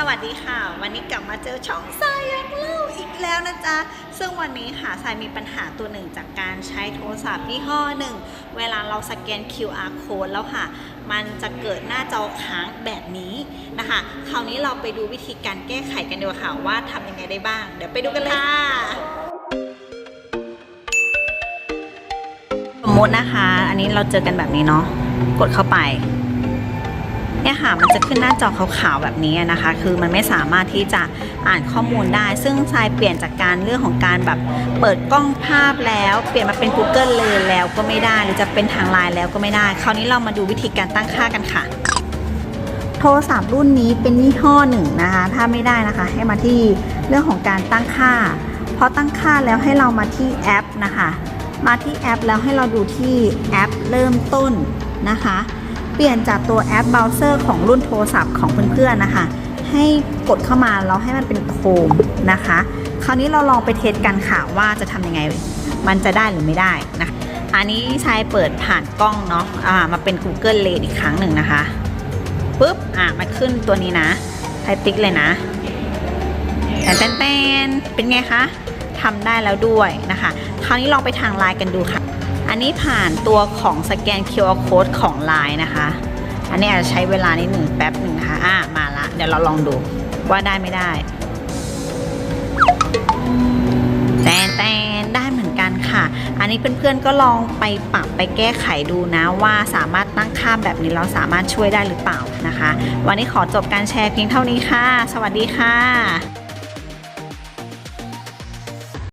สวัสดีค่ะ วันนี้กลับมาเจอช่องทรายยักเล่าอีกแล้วนะจ๊ะ ซึ่งวันนี้ค่ะทรายมีปัญหาตัวหนึ่งจากการใช้โทรศัพท์ยี่ห้อหนึ่ง เวลาเราสแกน QR code แล้วค่ะ มันจะเกิดหน้าจอค้างแบบนี้นะคะ คราวนี้เราไปดูวิธีการแก้ไขกันดีกว่าค่ะว่าทำยังไงได้บ้าง เดี๋ยวไปดูกันเลยค่ะสมมตินะคะ อันนี้เราเจอกันแบบนี้เนาะกดเข้าไป เนี่ยค่ะมันจะขึ้นหน้าจอขาวๆแบบนี้นะคะ คือมันไม่สามารถที่จะอ่านข้อมูลได้ ซึ่งทรายเปลี่ยนจากการเรื่องของการแบบเปิดกล้องภาพแล้ว เปลี่ยนมาเป็น Google เลยแล้วก็ไม่ได้ หรือจะเป็นทางไลน์แล้วก็ไม่ได้ คราวนี้เรามาดูวิธีการตั้งค่ากันค่ะ โทรศัพท์รุ่นนี้เป็นยี่ห้อหนึ่งนะคะ ถ้าไม่ได้นะคะ ให้มาที่เรื่องของการตั้งค่าพอตั้งค่าแล้วให้เรามาที่แอปนะคะ มาที่แอปแล้วให้เราดูที่แอปเริ่มต้นนะคะ เปลี่ยนจากตัวแอปเบราว์เซอร์ของรุ่นโทรศัพท์ของเพื่อนๆนะคะ ให้กดเข้ามาแล้วให้มันเป็นโคมนะคะ คราวนี้เราลองไปเทสกันค่ะว่าจะทำยังไง มันจะได้หรือไม่ได้นะอันนี้ใช้เปิดผ่านกล้องเนาะอ่ามาเป็น Google Lens อีกครั้งหนึ่งนะคะปุ๊บอะมันขึ้นตัวนี้นะไทยติ๊กเลยนะแตนแตนแตนเป็นไงคะทำได้แล้วด้วยนะคะ คราวนี้ลองไปทางไลน์กันดูค่ะ อันนี้ผ่านตัวของสแกน QR code ของไลน์นะคะ อันนี้อาจจะใช้เวลานิดหนึ่งแป๊บหนึ่งนะคะอะมาละ เดี๋ยวเราลองดูว่าได้ไม่ได้แตนแตนได้เหมือนกันค่ะ อันนี้เพื่อนๆก็ลองไปปรับไปแก้ไขดูนะว่าสามารถตั้งค่าแบบนี้เราสามารถช่วยได้หรือเปล่านะคะ วันนี้ขอจบการแชร์เพียงเท่านี้ค่ะ สวัสดีค่ะ